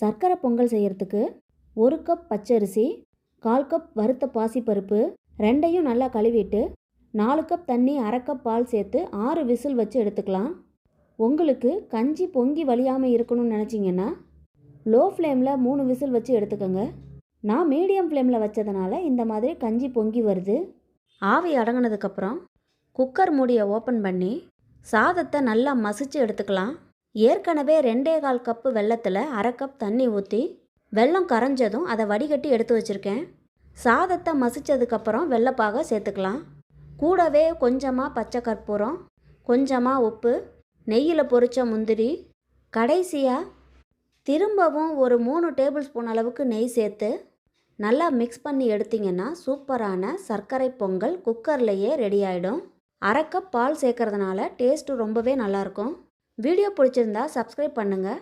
சர்க்கரை பொங்கல் செய்கிறதுக்கு ஒரு கப் பச்சரிசி கால் கப் வறுத்த பாசிப்பருப்பு ரெண்டையும் நல்லா கழுவிட்டு நாலு கப் தண்ணி அரை கப் பால் சேர்த்து ஆறு விசில் வச்சு எடுத்துக்கலாம். உங்களுக்கு கஞ்சி பொங்கி வழியாமல் இருக்கணும்னு நினச்சிங்கன்னா லோ ஃப்ளேமில் மூணு விசில் வச்சு எடுத்துக்கோங்க. நான் மீடியம் ஃப்ளேமில் வச்சதுனால இந்த மாதிரி கஞ்சி பொங்கி வருது. ஆவி அடங்கினதுக்கப்புறம் குக்கர் மூடியை ஓப்பன் பண்ணி சாதத்தை நல்லா மசிச்சு எடுத்துக்கலாம். ஏற்கனவே ரெண்டே கால் கப்பு வெள்ளத்தில் அரை கப் தண்ணி ஊற்றி வெல்லம் கரைஞ்சதும் அதை வடிகட்டி எடுத்து வச்சுருக்கேன். சாதத்தை மசிச்சதுக்கப்புறம் வெள்ளைப்பாக சேர்த்துக்கலாம். கூடவே கொஞ்சமாக பச்சை கற்பூரம் கொஞ்சமாக உப்பு நெய்யில் பொரித்த முந்திரி கடைசியாக திரும்பவும் ஒரு மூணு டேபிள் ஸ்பூன் அளவுக்கு நெய் சேர்த்து நல்லா மிக்ஸ் பண்ணி எடுத்தீங்கன்னா சூப்பரான சர்க்கரை பொங்கல் குக்கர்லேயே ரெடி ஆகிடும் அரை கப் பால் சேர்க்கறதுனால டேஸ்ட்டு ரொம்பவே நல்லாயிருக்கும் வீடியோ பிடிச்சிருந்தா சப்ஸ்கிரைப் பண்ணுங்கள்